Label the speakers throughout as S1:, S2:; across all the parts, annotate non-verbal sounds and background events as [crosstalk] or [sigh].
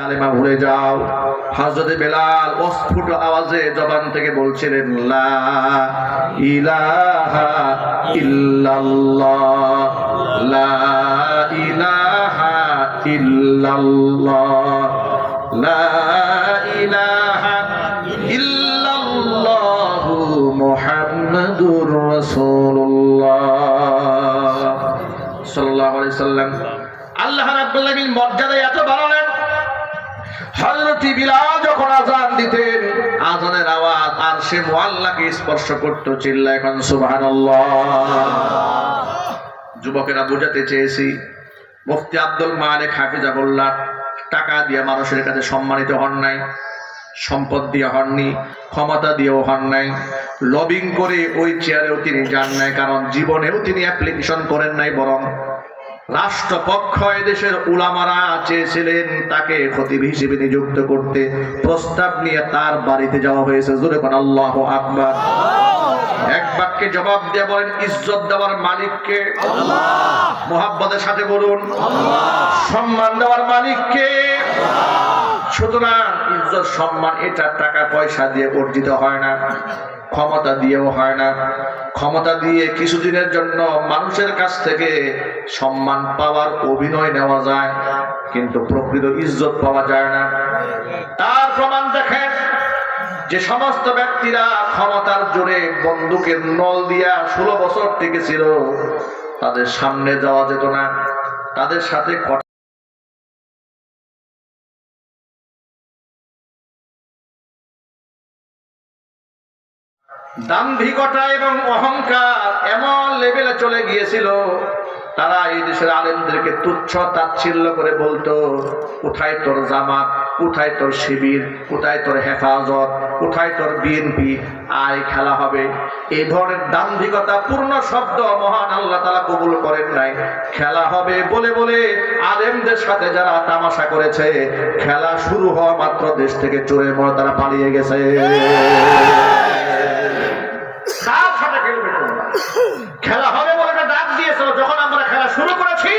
S1: কালেমা ভুলে যাও। হজরত বেলাল অস্ফুট আওয়াজে জবান থেকে বলছিলেন, লা আল্লাহ রাব্বুল মর্যাদা এত বাড়ালেন হযরত বিলাল যখন আজান দিতেন আজানের আওয়াজ আর সে মুআল্লাকে স্পর্শ করত চিল্লা এখন সুবহানাল্লাহ। যুবকেরা বোঝাতে চেয়েছি, মুফতি আব্দুল মালিক হাফিজাবুল্লাহ টাকা দিয়ে মানুষের কাছে সম্মানিত হন নাই, সম্পদ দিয়ে হননি, ক্ষমতা দিয়েও হন নাই, লবিং করে ওই চেয়ারেও তিনি যান নাই, কারণ জীবনেও তিনি অ্যাপ্লিকেশন করেন নাই, বরং রাষ্ট্রপক্ষ দেশের উলামারা চেয়েছিলেন তাকে খতিব হিসেবে নিযুক্ত করতে। প্রস্তাব নিয়ে তার বাড়িতে যাওয়া হয়েছে। জোরে কোন আল্লাহ আকবার। এক বাক্যে জবাব দিয়ে বলেন, ইজ্জত দেওয়ার মালিককে। মোহাব্বতের সাথে বলুন, সম্মান দেওয়ার মালিককে। সুতরাং ইজ্জত, সম্মান, এটা টাকা পয়সা দিয়ে অর্জিত হয় না। ক্ষমতা দিয়েও হয় না। ক্ষমতা দিয়ে কিছুদিনের জন্য মানুষের কাছ থেকে সম্মান পাওয়ার অভিনয় নেওয়া যায়, কিন্তু প্রকৃত ইজ্জত পাওয়া যায় না। তার প্রমাণ দেখেন যে সমস্ত ব্যক্তিরা ক্ষমতার জোরে বন্দুকের নল দিয়া ষোলো বছর টিকেছিল তাদের সামনে যাওয়া যেত না। তাদের সাথে দাম্ভিকতা এবং অহংকার এমন লেভেলে চলে গিয়েছিল, তারা এই দেশের আলেমদেরকে তুচ্ছ তাচ্ছিল্য করে বলতো, কোথায় তোর জামাত? কোথায় তোর শিবির? কোথায় তোর হেফাজত? কোথায় তোর বিএনপি আয় খেলা হবে। এই ধরনের দাম্ভিকতা পূর্ণ শব্দ মহান আল্লাহ তালা কবুল করেন নাই। খেলা হবে বলে বলে আলেমদের সাথে যারা তামাশা করেছে, খেলা শুরু হওয়া মাত্র দেশ থেকে চোরের মতো তারা পালিয়ে গেছে। সাথে খেলবে তোমরা? খেলা হবে বলে ডাক দিয়েছিল যখন আমরা খেলা শুরু করেছি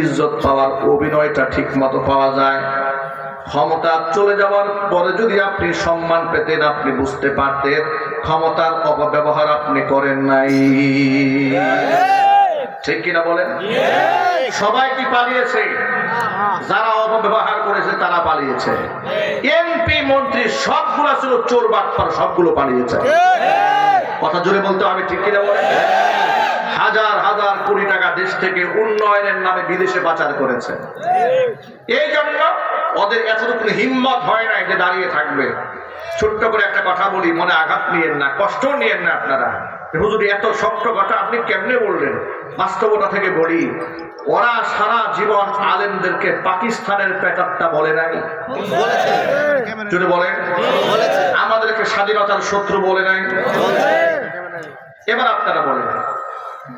S1: ইজ্জত পাওয়ার, অভিনয়টা ঠিক মতো পাওয়া যায়। ক্ষমতা চলে যাওয়ার পরে যদি আপনি সম্মান পেতেন, আপনি বুঝতে পারতেন, ক্ষমতার অপব্যবহার আপনি করেন নাই। ঠিক কিনা বলেন? সবাই কি পালিয়েছে? যারা অপব্যবহার করেছে, তারা পালিয়েছে। এমপি, মন্ত্রী, সবগুলো ছিল চোর, বাটপার, সবগুলো পালিয়েছে। কথা জোরে বলতে হবে, ঠিক কিনা বলেন? হাজার হাজার কোটি টাকা দেশ থেকে উন্নয়নের নামে বিদেশে পাচার করেছে। এই জন্য ওদের এতটুকু হিম্মত হয় নাই যে দাঁড়িয়ে থাকবে। ছোট্ট করে একটা কথা বলি মনে আঘাত নিয়েন না কষ্ট নিয়েন না আপনারা। হুজুর এত শক্ত কথা আপনি কেমনে বললেন? বাস্তবতা থেকে বলি ওরা সারা জীবন আলেমদেরকে পাকিস্তানের প্যাটারটা বলে নাই। যদি বলেন। আমাদেরকে স্বাধীনতার শত্রু বলে নাই। এবার আপনারা বলেন।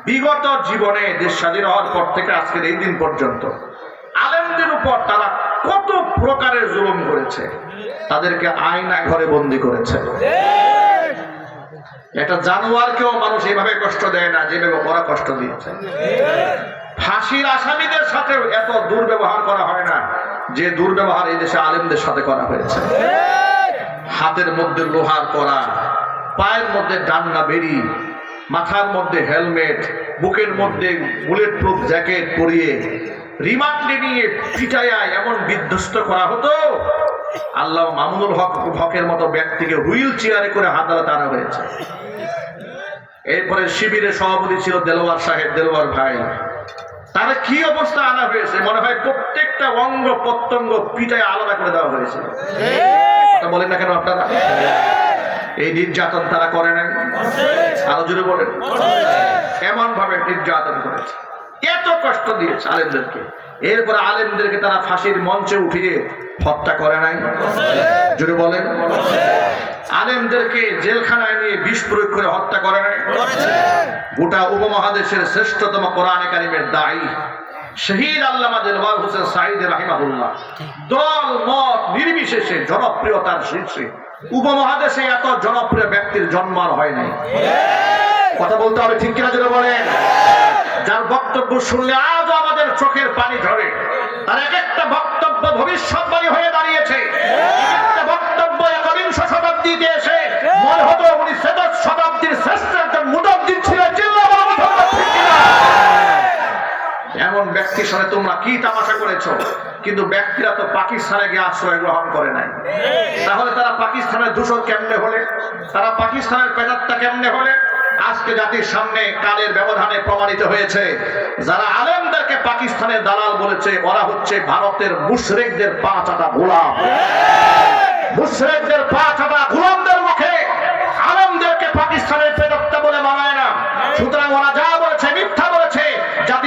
S1: বিগত জীবনে দেশ স্বাধীন হওয়ার পর থেকে আজকের এই দিন পর্যন্ত আলেমদের উপর তারা কত প্রকারের জুলুম করেছে, তাদেরকে আয়না ঘরে বন্দি করেছে। একটা জানোয়ারকেও মানুষ এভাবে কষ্ট দেয় না, যেভাবে ওরা কষ্ট দিয়েছে। ফাঁসির আসামিদের সাথেও এত দুর্ব্যবহার করা হয় না, যে দুর্ব্যবহার এই দেশে আলেমদের সাথে করা হয়েছে। হাতের মধ্যে লোহার করা, পায়ের মধ্যে ডান্না বেরি মাথার মধ্যে হেলমেট বুকের মধ্যে বুলেট প্রুফ জ্যাকেট পরিয়ে রিমান্ডে নিয়ে পিটাইয়া এমন বিধ্বস্ত করা হতো। আল্লাহ মামুনুল হক হকের মতো ব্যক্তিকে হুইল চেয়ারে করে আদালতে আনা হয়েছে। এরপরে শিবিরের সভাপতি ছিল দেলোয়ার সাহেব দেলোয়ার ভাই। তারা কি অবস্থা আনা হয়েছে? মনে হয় প্রত্যেকটা অঙ্গ প্রত্যঙ্গ পিটায় আলাদা করে দেওয়া হয়েছে। বলেন না কেন আপনারা? এই নির্যাতন তারা করে নাই। আরও জোরে বলেন। এমন ভাবে নির্যাতন করেছে। এত কষ্ট দিয়েছে আলেমদেরকে। এরপরে আলেমদেরকে তারা ফাঁসির মঞ্চে উঠিয়ে হত্যা করে নাই। জুড়ে বলেন। আলেমদেরকে জেলখানায় নিয়ে বিষ প্রয়োগ করে হত্যা করে নাই। গোটা উপমহাদেশের শ্রেষ্ঠতম কোরআনে কারিমের দায়ী শহীদ আল্লামা দিলবার হোসেন সাইদ রাহিমাহুল্লাহ। দল, মত, নির্বিশেষে জনপ্রিয়তার শীর্ষে উপমহাদেশে এত জনপ্রিয় ব্যক্তির জন্ম আর হয় নাই। কথা বলতে হবে ঠিক কিনা যেটা বলেন? যার বক্তব্য শুনলে আজও আমাদের চোখের পানি ঝরে। তার এক একটা বক্তব্য ভবিষ্যৎবাণী হয়ে দাঁড়িয়েছে। বক্তব্য একবিংশ শতাব্দীতে এসে মনে হতো উনি শতাব্দীর শ্রেষ্ঠ একজন ছিল ছিলেন জিল্লাবাদ মুহাম্মদ ঠিক কিনা? এমন ব্যক্তির সাথে তোমরা কি তামাশা করেছ? কিন্তু ব্যক্তিরা তো পাকিস্তানে গিয়ে আশ্রয় গ্রহণ করে নাই। তাহলে তারা পাকিস্তানের দূষণ কেমনে হলে? তারা পাকিস্তানের পেজাত্তা কেমনে হলে? আজকে জাতির সামনে কালের ব্যবধানে প্রমাণিত হয়েছে? যারা আলেমদেরকে পাকিস্তানের দালাল বলেছে, ওরা হচ্ছে ভারতের মুশরেকদের পা চাটা গোলাম। মুশরেকদের পা চাটা গোলামদের মুখে। আলেমদেরকে পাকিস্তানের পেজাত্তা বলে মানায় না। সুতরাং ওরা যা বলেছে মিথ্যা বলেছে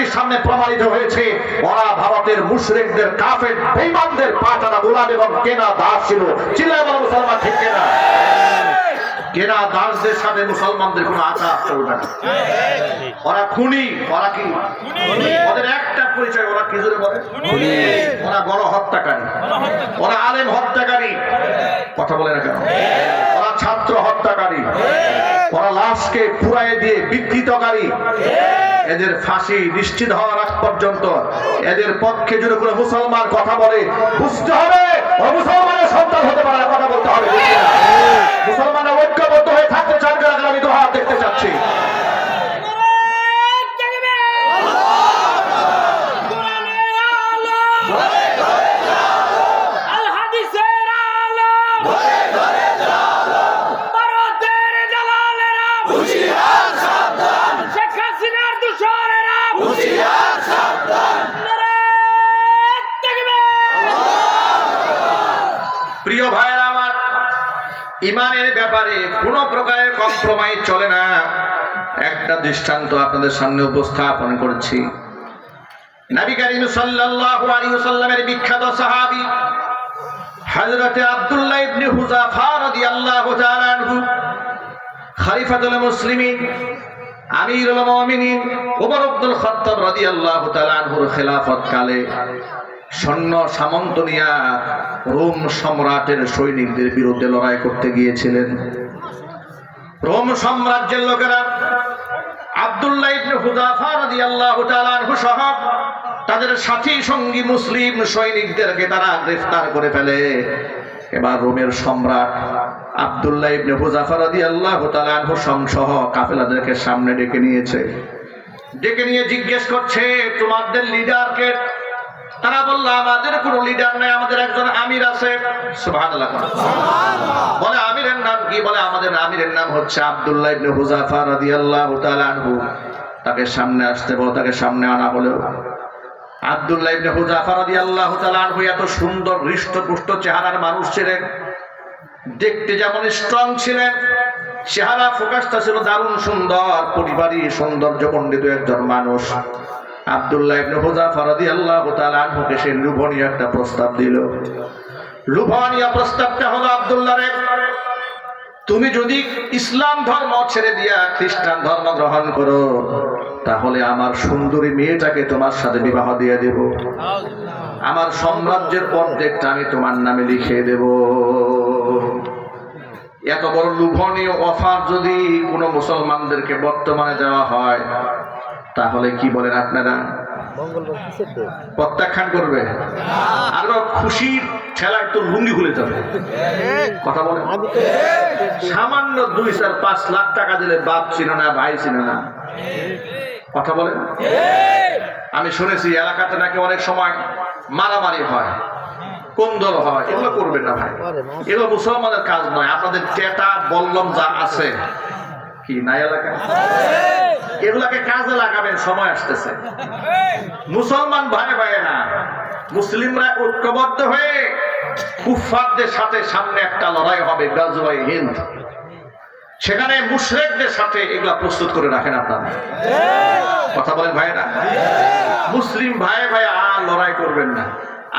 S1: জাতির সামনে প্রমাণিত হয়েছে ওরা ভারতের মুশরিকদের কাফের বেঈমানদের পাটানা গোলাম এবং কেনা দাস ছিল। চিল্লায় বলো মুসলমান ঠিক কেনা? কেনা দাসদের সাথে মুসলমানদের কোনো আচার চলবে না। ওরা খুনি ওরা কি? ওদের একটা পরিচয় ওরা কি জোরে বলে? ওরা গণহত্যাকারী। ওরা আলেম হত্যাকারী। কথা বলে না কেন ওরা ছাত্র হত্যাকারী। ওরা লাশকে পুরাই দিয়ে বিকৃতকারী। এদের ফাঁসি নিশ্চিত হওয়ার আগ পর্যন্ত এদের পক্ষে যদি কোনো মুসলমান কথা বলে বুঝতে হবে ও মুসলমানের সন্তান হতে পারে কথা বলতে হবে। হবে? মুসলমানরা ঐক্যবদ্ধ হয়ে থাকতে চান আমি তো হাত দেখতে চাচ্ছি
S2: কোরআনের আলো আল হাদিসের আলো ভারতের দালালেরা শেখ হাসিনার দূষণেরা নারায়ে তাকবীর
S1: প্রিয় ভাইয়েরা আমার ইমানের ব্যাপারে কোন প্রকারের কম্প্রোমাইজ চলে না। একটা দৃষ্টান্ত আপনাদের সামনে উপস্থাপন করছি। নবী করিম সাল্লাল্লাহু আলাইহি ওয়াসাল্লামের বিখ্যাত সাহাবী হযরত আব্দুল্লাহ ইবনে হুযাফা রাদিয়াল্লাহু তাআলা আনহু, খলিফাতুল মুসলিমিন, আমিরুল মুমিনিন, ওমর আব্দুল খাত্তাব রাদিয়াল্লাহু তাআলা আনহুর খেলাফত কালে সৈন্য সামন্ত নিয়া রোম সম্রাটের সৈনিকদের বিরুদ্ধে লড়াই করতে গিয়েছিলেন। রোম সাম্রাজ্যের লোকেরা আব্দুল্লাহ ইবনে হুযাফা রাদিয়াল্লাহু তাআলা আনহু সহ তাদের সাথী সঙ্গী মুসলিম সৈনিকদেরকে তারা গ্রেফতার করে ফেলে। এবার রোমের সম্রাট আব্দুল্লাহ ইবনে হুযাফা রাদিয়াল্লাহু তাআলা আনহু সহ কাফেলাদেরকে সামনে ডেকে নিয়েছে। ডেকে নিয়ে জিজ্ঞেস করছে, তোমাদের লিডারকে তারা বলল আমাদের কোনো লিডার নাই আমাদের একজন আমির আছে। বলে আমিরের নাম কি? বলে আমাদের আমিরের নাম হচ্ছে আব্দুল্লাহ ইবনে হুযাফা রাদিয়াল্লাহু তাআলা আনহু। তাকে সামনে আসতে বলো তাকে সামনে আনা হলো আব্দুল্লাহ ইবনে হুযাফা রাদিয়াল্লাহু তাআলা আনহু এত সুন্দর হৃষ্টপুষ্ট চেহারার মানুষ ছিলেন। দেখতে যেমন স্ট্রং ছিলেন চেহারা ফোকাসটা ছিল দারুণ সুন্দর পরিবারই সৌন্দর্য পণ্ডিত একজন মানুষ। আব্দুল্লাহ একটা প্রস্তাব তুমি যদি ইসলাম ধর্ম ছেড়ে দিয়া খ্রিস্টান ধর্ম গ্রহণ করো, তাহলে আমার সুন্দরী মেয়েটাকে তোমার সাথে বিবাহ দিয়ে দেব। আমার সাম্রাজ্যের অর্ধেকটা আমি তোমার নামে লিখে দেব। এত বড় লুভনীয় অফার যদি কোনো মুসলমানদেরকে বর্তমানে দেওয়া হয় তাহলে কি বলেন আপনারা? প্রত্যাখ্যান করবে। আরও খুশির ঠেলায় তো লুঙ্গি খুলে যাবে। কথা বলে। সামান্য দুই চার পাঁচ লাখ টাকা দিলে বাপ ছিল না ভাই ছিল না। কথা বলেন। আমি শুনেছি এলাকাতে নাকি অনেক সময় মারামারি হয় কোন্দল হয়। এগুলো করবেন না ভাই। এগুলো মুসলমানের কাজ নয়। আপনাদের টেটা বল্লম যা আছে কি নাই এলাকায়? এগুলাকে কাজে লাগাবেন সময় আসতেছে। মুসলমান ভাই ভাই না মুসলিমরা ঐক্যবদ্ধ হয়ে কুফারদের সাথে সামনে একটা লড়াই হবে গাজওয়াই হিন্দ। সেখানে মুশরেকদের সাথে এগুলা প্রস্তুত করে রাখেন আপনারা। কথা বলেন ভাইরা মুসলিম ভাই ভাই আর লড়াই করবেন না।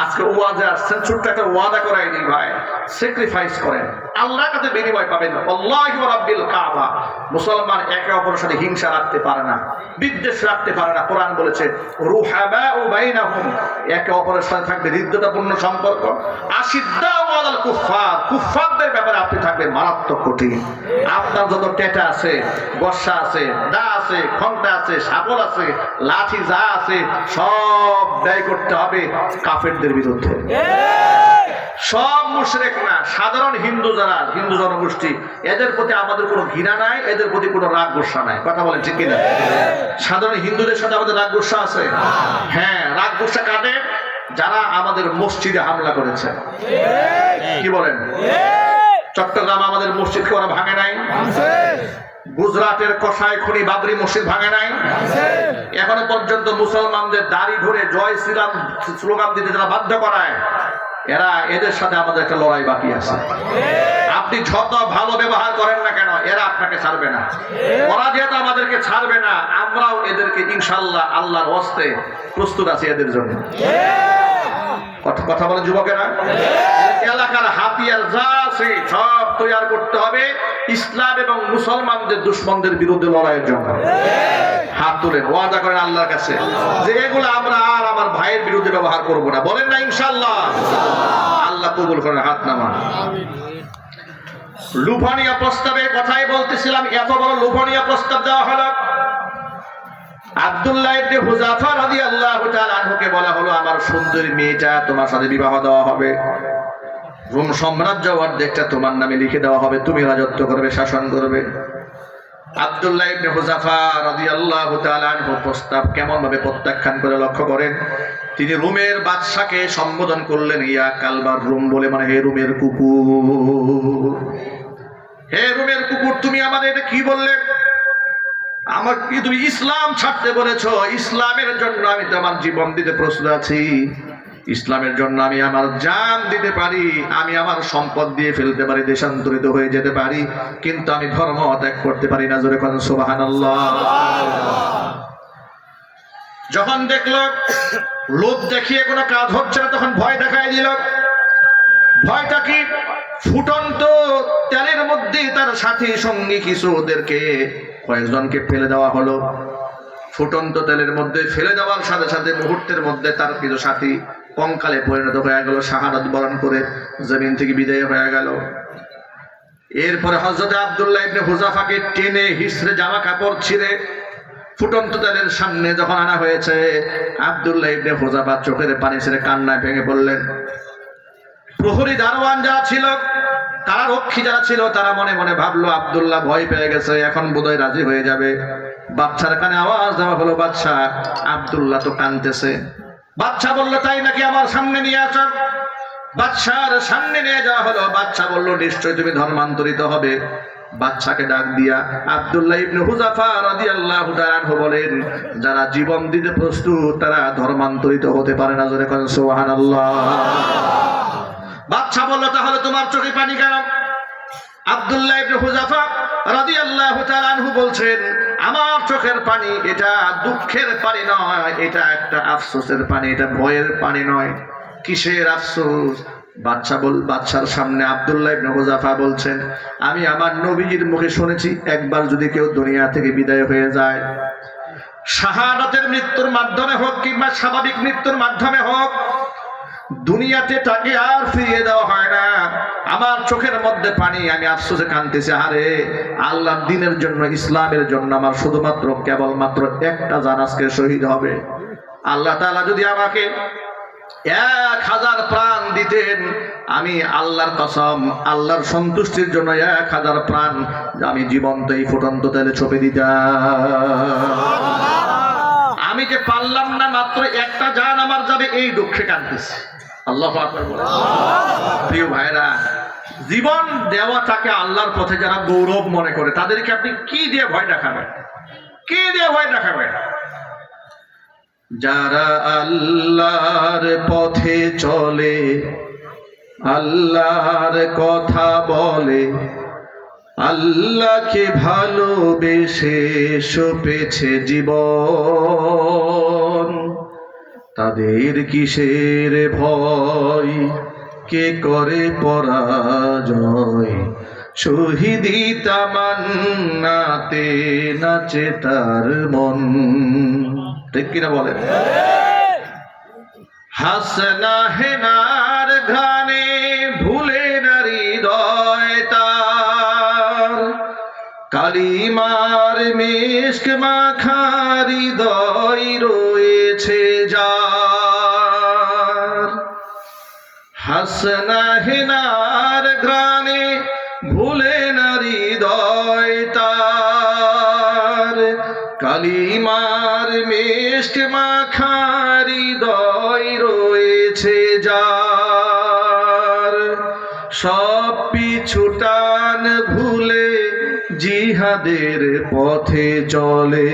S1: আজকে ওয়াজে আসছেন ছোট্ট একটা ওয়াদা করাই দিই ভাই স্যাক্রিফাইস করেন। আল্লাহর কাছে বিনিময় আল্লাহি ওয়া রাব্বিল কাবা। মুসলমান একে অপরের সাথে হিংসা রাখতে পারে না বিদ্বেষ রাখতে পারে না। কোরআন বলেছে রুহামা ও বাইনাহুম। একে অপরের সাথে থাকবে হৃদ্যতাপূর্ণ সম্পর্ক। আশিদ্দা ওয়ালাল কুফফার। কুফফারদের ব্যাপারে আপনি থাকবেন মারাত্মক কঠিন। আপনার যত টেটা আছে বর্ষা আছে দা আছে খন্টা আছে সাগর আছে লাঠি যা আছে সব ব্যয় করতে হবে কাফেরদের বিরুদ্ধে। সব মুশরেক না সাধারণ হিন্দু যারা হিন্দু জনগোষ্ঠী, এদের প্রতি আমাদের কোনো ঘৃণা নাই, এদের প্রতি কোনো রাগ গোসা নাই। কথা বলেন ঠিক কিনা? সাধারণ হিন্দুদের সাথে আমাদের রাগ গোসা আছে? হ্যাঁ রাগ গোসা কাটে যারা আমাদের মসজিদে হামলা করেছে। কি বলেন? চট্টগ্রাম আমাদের মসজিদকে ওরা ভাঙে নাই? গুজরাটের কষাই খনি বাবরি মসজিদ ভাঙে নাই? এখনও পর্যন্ত মুসলমানদের দাড়ি ধরে জয় শ্রীরাম স্লোগান দিতে যারা বাধ্য করায়। এরা এদের সাথে আমাদের একটা লড়াই বাকি আছে। আপনি যত ভালো ব্যবহার করেন না কেন, এরা আপনাকে ছাড়বে না। ওরা যেহেতু আমাদেরকে ছাড়বে না, আমরাও এদেরকে ইনশাল্লাহ আল্লাহর হস্তে প্রস্তুত আছি এদের জন্য। কথা- বলেন যুবকেরা? এলাকার হাতিয়ার যা আছে সব তৈরি করতে হবে। ইসলাম এবং মুসলমানদের দুশ্মনদের বিরুদ্ধে লড়াইয়ের জন্য। হাত তুলে ওয়াদা করেন আল্লাহর কাছে যে এগুলো আমরা আর আমার ভাইয়ের বিরুদ্ধে ব্যবহার করব না। বলেন না ইনশাল্লাহ আল্লাহ কবুল করেন, হাত নামা লুফানিয়া প্রস্তাবের কথাই বলতেছিলাম, এত বড় লুফানিয়া প্রস্তাব দেওয়া হলো। আনহুকে বলা হলো, আমার সুন্দরী তোমার সাথে বিবাহ দেওয়া হবে। সাম্রাজ্য অর্ধেকটা তোমার নামে লিখে দেওয়া হবে। তুমি রাজত্ব করবে, শাসন করবে। প্রস্তাব কেমন ভাবে প্রত্যাখ্যান করে লক্ষ্য করেন? তিনি রোমের বাদশাকে সম্বোধন করলেন, ইয়া কালবার রোম বলে মানে হে রোমের কুকুর। হে রোমের কুকুর, তুমি আমাদের এটা কি বললে? আমাকে তুমি ইসলাম ছাড়তে বলেছ? ইসলামের জন্য আমি তো আমার জীবন দিতে প্রস্তুত আছি। ইসলামের জন্য আমি আমার জান দিতে পারি, আমি আমার সম্পদ দিয়ে ফেলতে পারি, দেশান্তরিত হয়ে যেতে পারি, কিন্তু আমি ধর্ম ত্যাগ করতে পারি না, জোরে কথা সোবাহান যখন দেখল লোভ দেখিয়ে কোনো কাজ হচ্ছে না, তখন ভয় দেখাই দিল। ভয়টা কি ফুটন্ত তেলের মধ্যে তার সাথী সঙ্গী কিছু ওদেরকে কয়েকজনকে ফেলে দেওয়া হলো? ফুটন্ত তেলের মধ্যে ফেলে দেওয়ার সাথে সাথে মুহূর্তের মধ্যে তার কিছু সাথী কঙ্কালে পরিণত হয়ে গেল, শাহাদত বরণ করে জমিন থেকে বিদায় হয়ে গেল। এরপরে হজরত আব্দুল্লাহ ইবনে হুজাফাকে টেনে হিসড়ে জামা কাপড় ছিঁড়ে ফুটন্ত তেলের সামনে যখন আনা হয়েছে, আব্দুল্লাহ ইবনে হুজাফা চোখের পানি ছেড়ে কান্নায় ভেঙে পড়লেন। প্রহরী দারোয়ান যারা ছিল, তারা রক্ষী যারা ছিল, তারা মনে মনে ভাবলো, আব্দুল্লাহ ভয় পেয়ে গেছে, এখন বোধহয় রাজি হয়ে যাবে। বাচ্চার কানে আওয়াজ দেওয়া হলো বাচ্চা আব্দুল্লাহ তো কানতেছে বাচ্চা বলল, তাই নাকি আমার সামনে নিয়ে আসো? বাচ্চার সামনে নিয়ে যাওয়া হলো বাচ্চা বলল নিশ্চয় তুমি ধর্মান্তরিত হবে। বাচ্চাকে ডাক দিয়া আব্দুল্লাহ ইবনে হুজাফা রাদিয়াল্লাহু তাআলা বলেন, যারা জীবন দিতে প্রস্তুত, তারা ধর্মান্তরিত হতে পারে না। জোরে করেন, সুবহানাল্লাহ। বাচ্চা বলল, তাহলে তোমার চোখে পানি কেন? বলছেন, আমার চোখের পানি এটা দুঃখের পানি নয়, এটা একটা আফসোসের পানি, এটা ভয়ের পানি নয়। কিসের আফসোস? বাচ্চা বল সামনে বলছেন, আমি আমার নবীজির মুখে শুনেছি, একবার যদি কেউ দুনিয়া থেকে বিদায় হয়ে যায়, শাহাদাতের মৃত্যুর মাধ্যমে হোক কিংবা স্বাভাবিক মৃত্যুর মাধ্যমে হোক দুনিয়াতে তাকে আর ফিরিয়ে দেওয়া হয় না। আমার চোখের মধ্যে পানি, আমি আফসোসে কানতেছি আরে আল্লাহ দিনের জন্য, ইসলামের জন্য আমার শুধুমাত্র, কেবলমাত্র একটা জান আজকে শহীদ হবে। আল্লাহ তাআলা যদি আমাকে এক হাজার প্রাণ দিতেন, আমি আল্লাহর কসম, আল্লাহর সন্তুষ্টির জন্য এক হাজার প্রাণ আমি জীবন্ত এই ফুটন্ত তেলে ছপে দিতাম। আমি যে পারলাম না, মাত্র একটা জান আমার যাবে, এই দুঃখে কাঁদতেছি। আল্লাহ। প্রিয় ভাইরা জীবন দেওয়াটাকে আল্লাহর পথে যারা গৌরব মনে করে, তাদেরকে আপনি কি দিয়ে ভয় দেখাবেন? কি দিয়ে ভয় দেখাবেন? যারা আল্লাহর পথে চলে, আল্লাহর কথা বলে, আল্লাহকে ভালোবেসে সপেছে জীবন। তাদের কিসের ভয়? কে করে পরাজয়? শহীদি তামান্নাতে নাচে তার মন। ঠিক কিনা বলেন? হাসনা হেনার ঘানে ভুলে নারী হৃদয় তার। কালিমার মেশক মাখার হৃদয় রয়েছে যার। হাসনা হেনার ঘ্রাণে ভুলে নারী তার। কালিমার মেষ্ট মাখার হৃদয় রয়েছে যার। সব পিছুটান ভুলে জিহাদের পথে চলে।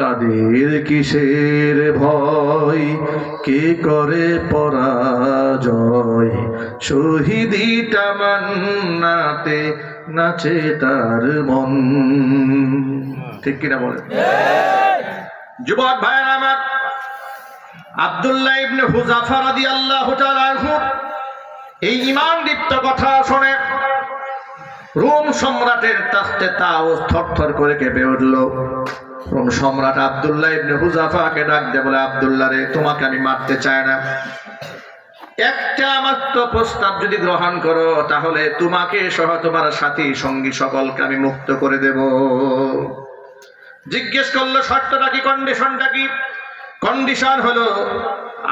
S1: তাদের কিসের ভয়? কে করে পরাজয়? শহীদি তামান্নাতে নাচে তার মন। ঠিক কিনা বলে যুবক ভাইয়ের আমার আব্দুল্লাহ ইবনে হুজাফা রাদিয়াল্লাহু তাআলা এই ইমান দীপ্ত কথা শুনে রোম সম্রাটের তাস্তে তাও থরথর করে কেঁপে উঠল। রোম সম্রাট আব্দুল্লাহ ইবনে হুজাফাকে ডাক দিয়ে, বলে, আব্দুল্লাহ রে, তোমাকে আমি মারতে চাই না। একটা মাত্র প্রস্তাব যদি গ্রহণ করো, তাহলে তোমাকে সহ তোমার সাথী সঙ্গী সকলকে আমি মুক্ত করে দেব। জিজ্ঞেস করল, শর্তটা কি কন্ডিশনটা কি? কন্ডিশন হলো,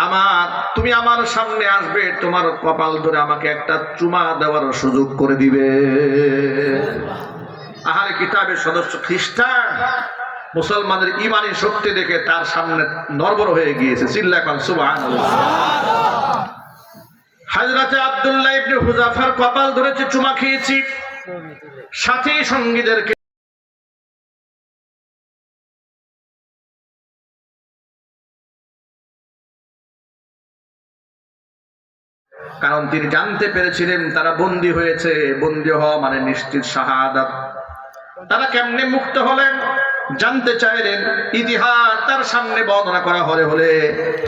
S1: আমার, তুমি আমার সামনে আসবে, তোমার কপাল ধরে আমাকে একটা চুমা দেওয়ার সুযোগ করে দিবে। আহারে কিতাবের সদস্য খ্রিস্টান মুসলমানদের ইমানি শক্তি দেখে তার সামনে নরবর হয়ে গিয়েছে। চিল্লা খান সুবাহ হাজরাতে আব্দুল্লাহ ইবনে হুজাফার কপাল ধরেছে, চুমা খেয়েছি। সাথী সঙ্গীদেরকে কারণ তিনি জানতে পেরেছিলেন তারা বন্দী হয়েছে। বন্দী হওয়া মানে নিশ্চিত শাহাদাত। তারা কেমনে মুক্ত হলেন? জানতে চাইলেন, ইতিহাস তার সামনে বর্ণনা করা হলে হলে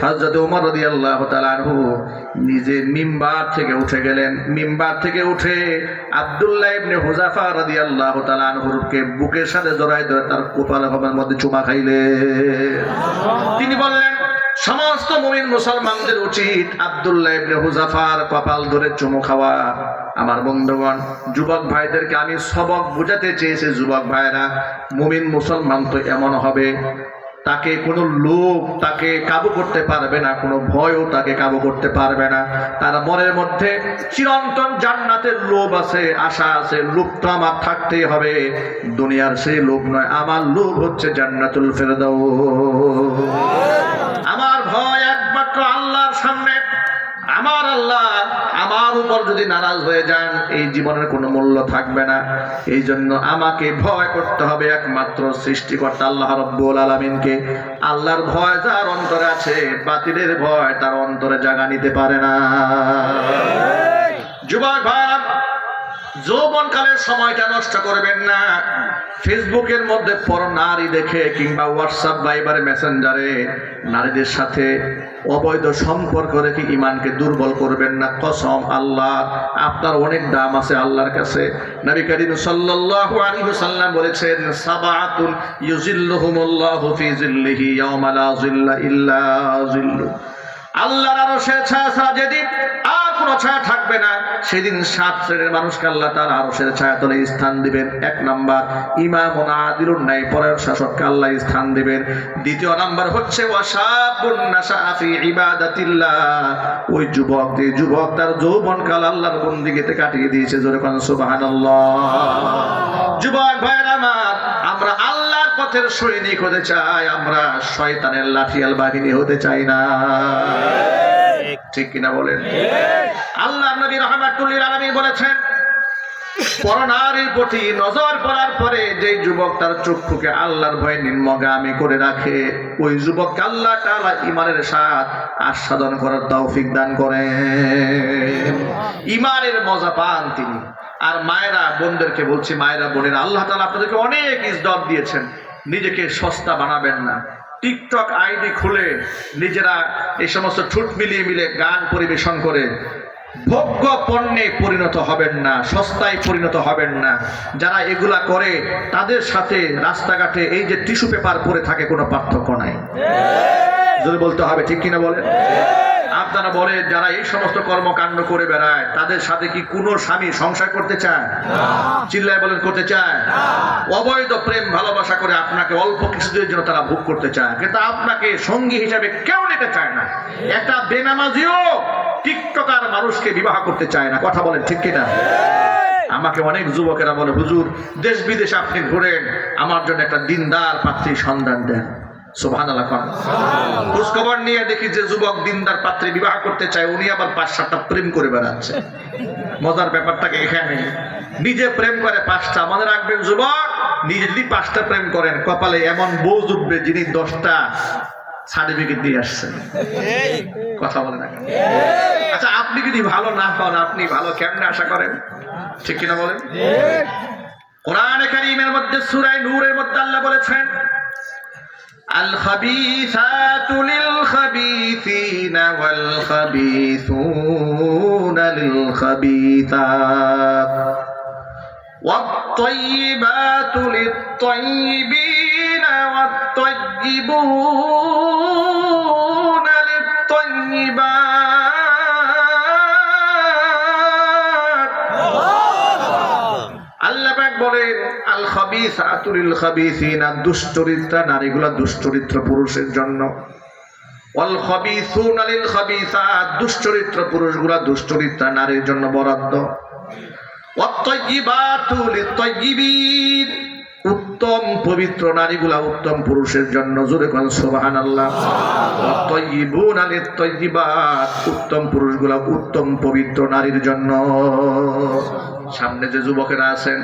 S1: হযরত ওমর রাদিয়াল্লাহু তাআলা আনহু নিজে মিম্বার থেকে উঠে গেলেন। মিম্বার থেকে উঠে আব্দুল্লাহ ইবনে হুজাফা রাদিয়াল্লাহু তাআলা আনহুকে বুকের সাথে জড়ায় ধরে তার কপাল হবার মধ্যে চুমা খাইলে। তিনি বললেন, সমস্ত মুমিন মুসলমানদের উচিত আব্দুল্লাহ ইবনে হুজাফার কপাল ধরে চুমু খাওয়া। আমার বন্ধুগণ, যুবক ভাইদেরকে আমি সবক বোঝাতে চেয়েছি, যুবক ভাইরা মুমিন মুসলমান তো এমন হবে, তাকে কোনো লোভ তাকে কাবু করতে পারবে না, কোনো ভয়ও তাকে কাবু করতে পারবে না। তার মনের মধ্যে চিরন্তন জান্নাতের লোভ আছে, আশা আছে, লোভ তো আমার থাকতেই হবে। দুনিয়ার সেই লোভ নয়, আমার লোভ হচ্ছে জান্নাতুল ফেরদাউস। আমার ভয় আমার আল্লাহ আমার উপর যদি নারাজ হয়ে যান এই জীবনের কোনো মূল্য থাকবে না। এই জন্য আমাকে ভয় করতে হবে একমাত্র সৃষ্টিকর্তা আল্লাহ রব্বুল আলমিনকে। আল্লাহর ভয় যার অন্তরে আছে বাতিলের ভয় তার অন্তরে জাগা নিতে পারে না। যুবক ভাই যৌবনকালের সময়টা নষ্ট করবেন না। ফেসবুকের মধ্যে পর নারী দেখে কিংবা হোয়াটসঅ্যাপ ভাইবারে মেসেঞ্জারে নারীদের সাথে অবৈধ সম্পর্ক রেখে ইমানকে দুর্বল করবেন না। কসম আল্লাহ, আপনার অনেক দাম আছে আল্লাহর কাছে। নবী করিম সাল্লাল্লাহু আলাইহি ওয়াসাল্লাম বলেছেন সাবাতুন ইউজিল্লুহুমুল্লাহু ফি জিল্লিহি ইয়াওমা লা জিল্লা ইল্লা জিল্লু আল্লাহর আরশে ছায়া ছাড়া যেদিন আর কোনো ছায়া থাকবে না, সেদিন সাত শ্রেণির মানুষকে আল্লাহ তার আরশের ছায়া তলে স্থান দিবেন। এক নাম্বার ইমাম আদিলুন নাই, পরের শাসককে আল্লাহ স্থান দিবেন। দ্বিতীয় নাম্বার হচ্ছে ওই যুবক যে যুবক তার যৌবনকাল আল্লাহর বন্দিগিতে কাটিয়ে দিয়েছে? কোন যুবক ভাইয়ের আমার, আমরা আল্লাহর পথের সৈনিক হতে চাই, আমরা শয়তানের লাঠিয়াল বাহিনী হতে চাই না। ঠিক কিনা বলেন? আল্লাহ নবী রহমাতুল্লিল আলামিন বলেছেন প্রতি নজর পড়ার পরে যে যুবক তার চক্ষুকে আল্লাহর ভয়ে নিম্নগামী করে রাখে, ওই যুবককে আল্লাহ ইমানের স্বাদ আস্বাদন করার তৌফিক দান করেন। ইমানের মজা পান তিনি। আর মায়েরা, বোনদেরকে বলছি, মায়েরা, বোনেরা, আল্লাহ তাআলা আপনাদেরকে অনেক ইজ্জত দিয়েছেন। নিজেকে সস্তা বানাবেন না। টিকটক আইডি খুলে নিজেরা এই সমস্ত ঠুট মিলিয়ে মিলে গান পরিবেশন করে ভোগ্য পণ্যে পরিণত হবেন না সস্তায় পরিণত হবেন না। যারা এগুলা করে তাদের সাথে রাস্তাঘাটে এই যে টিস্যু পেপার পরে থাকে কোনো পার্থক্য নাই। যদি বলতে হবে ঠিক কিনা বলেন? আপনারা বলে, যারা এই সমস্ত কর্মকাণ্ড করে বেড়ায়, তাদের সাথে কি কোনো স্বামী সংসার করতে চায়? চিল্লায় বলেন, করতে চায়? অবৈধ প্রেম, ভালোবাসা করে আপনাকে অল্প কিছুদের জন্য তারা ভোগ করতে চায়। কিন্তু আপনাকে সঙ্গী হিসাবে কেউ নিতে চায় না। একটা বেনামাজিও টিকটকার মানুষকে বিবাহ করতে চায় না। কথা বলেন, ঠিক কিনা? আমাকে অনেক যুবকেরা বলে, হুজুর, দেশ বিদেশে আপনি ঘুরেন, আমার জন্য একটা দিনদার পাত্রীর সন্ধান দেন। সোভান নিয়ে দেখি যে যুবক দিনদার পাত্রে বিবাহ করতে চায় উনি আবার পাঁচ সাতটা প্রেম করে বেড়াচ্ছে। মজার ব্যাপারটাকে এখানে। নিজে প্রেম করে পাঁচটা রাখবেন যুবক নিজে যদি পাঁচটা প্রেম করেন। কপালে এমন বউ জুটবে যিনি দশটা সার্টিফিকেট দিয়ে আসছেন। কথা বলে না আচ্ছা আপনি যদি ভালো না হন আপনি ভালো কেমনে আশা করেন? ঠিক কিনা বলেন? কোরআন কারীমের মধ্যে সুরায় নূরের মধ্যে আল্লাহ বলেছেন الخبيثات للخبيثين والخبيثون للخبيثات والطيبات للطيبين والطيبون বলেন আল খাবিস আতুরিল খাবিসিনা, দুশ্চরিত্রা, নারীগুলা দুশ্চরিত্র পুরুষের জন্য। পুরুষগুলা নারীর জন্য উত্তম পবিত্র নারীগুলা উত্তম পুরুষের জন্য। জোরে সুবহানাল্লাহ। ওয়াত-তাইয়্যিবুনা লিত-তাইয়্যিবাত উত্তম পুরুষগুলা উত্তম পবিত্র নারীর জন্য। সামনে যে যুবকেরা আছেন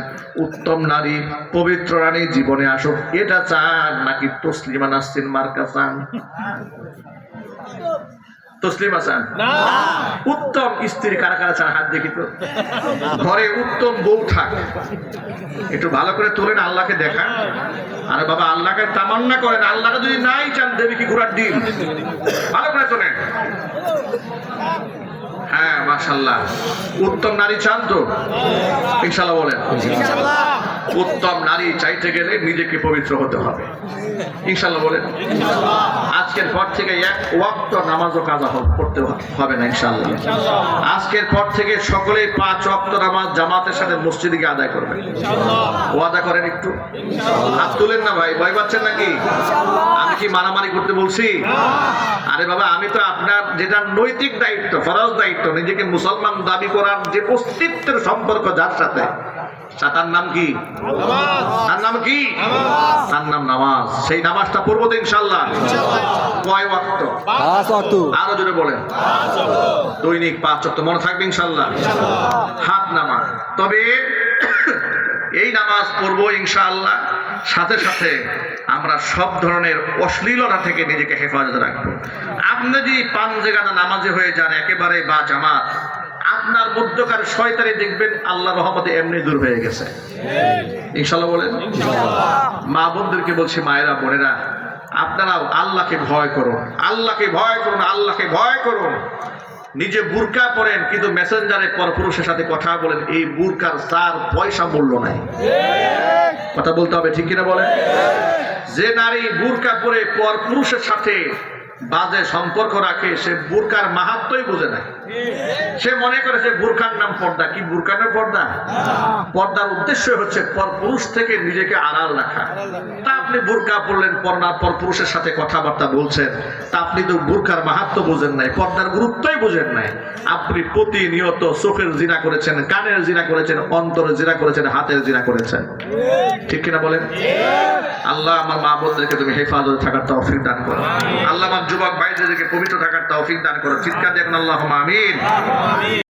S1: উত্তম নারী পবিত্র নারী জীবনে আসুক। এটা চান নাকি তসলিমা নাসিন মার্কা চান? তসলিমা চান? উত্তম স্ত্রী কারা কারা চান? হাত দেখি তো। ঘরে উত্তম বউ থাক। একটু ভালো করে তোলেন আল্লাহকে দেখান। আরে বাবা আল্লাহকে তামান্না করেন। আল্লাহকে যদি নাই চান দেবে কি ঘোরার ডিম ভালো করে তোলেন হ্যাঁ মাশাল্লাহ উত্তম নারী চান তো? ইনশাল্লাহ বলেন। উত্তম নারী চাইতে গেলে নিজেকে পবিত্র হতে হবে। ইনশাল্লাহ বলেন। আজকের পর থেকে এক ওয়াক্ত নামাজও কাজা হোক করতে হবে না ইনশাল্লাহ আজকের পর থেকে সকলেই পাঁচ ওয়াক্ত নামাজ জামাতের সাথে মসজিদে গিয়ে আদায় করবেন। ওয়াদা করেন একটু। হাত তুলেন না ভাই ভয় পাচ্ছেন নাকি? আমি কি মারামারি করতে বলছি? আরে বাবা আমি তো আপনার যেটা নৈতিক দায়িত্ব ফরজ দায়িত্ব নিজেকে মুসলমান দাবি করার যে অস্তিত্বের সম্পর্ক যার সাথে তার নাম কি? তার নাম কি? তার নাম নামাজ। সেই নামাজটা পড়ব তো ইনশাল্লাহ কয় ওয়াক্ত?
S3: পাঁচ অক্ট
S1: আরও জোরে বলেন। দৈনিক পাঁচ ওয়াক্ত। মনে থাকবে ইনশাল্লাহ হাত নামাজ। তবে [coughs] এই নামাজ পড়ব ইনশাআল্লাহ। সাথে সাথে আমরা সব ধরনের অশ্লীলতা থেকে নিজেকে হেফাজত রাখব। আপনি যদি পাঞ্জে গানা নামাজে হয়ে যান একেবারে বা জামাত। আপনার মধ্যকার শয়তানি দেখবেন আল্লাহ রহমতে এমনি দূর হয়ে গেছে। ইনশাল্লাহ বলেন? মা বোনদেরকে বলছি মায়েরা বোনেরা আপনারাও আল্লাহকে ভয় করুন। আল্লাহকে ভয় করুন আল্লাহকে ভয় করুন। নিজে বুরকা পরেন কিন্তু মেসেঞ্জারে পরপুরুষের সাথে কথা বলেন এই বুরকার চার পয়সা মূল্য নাই। কথা বলতে হবে ঠিক কিনা বলেন? যে নারী বুরকা পরে পরপুরুষের সাথে বাজে সম্পর্ক রাখে সে বুরকার মাহাত্মই বুঝে না। সে মনে করে যে বুরকার নাম পর্দা। কি বুরকার নাম পর্দা? পর্দার উদ্দেশ্য হচ্ছে পরপুরুষ থেকে নিজেকে আড়াল রাখা। তা আপনি বুরকা পড়লেন পর্দা পরপুরুষের সাথে কথাবার্তা বলছেন। তা আপনি তো বুরকার মাহাত্ম বুঝেন নাই পর্দার গুরুত্বই বুঝেন নাই। আপনি প্রতিনিয়ত চোখের জিনা করেছেন কানের জিনা করেছেন অন্তরের জিনা করেছেন হাতের জিনা করেছেন। ঠিক কিনা বলেন? আল্লাহ আমার মা বোনদেরকে তুমি হেফাজতে থাকার তৌফিক দান করো। আল্লাহ আমার যুবক ভাইদেরকে পবিত্র থাকার তৌফিক দান করো। চিৎকার দেখুন আল্লাহ আমিন।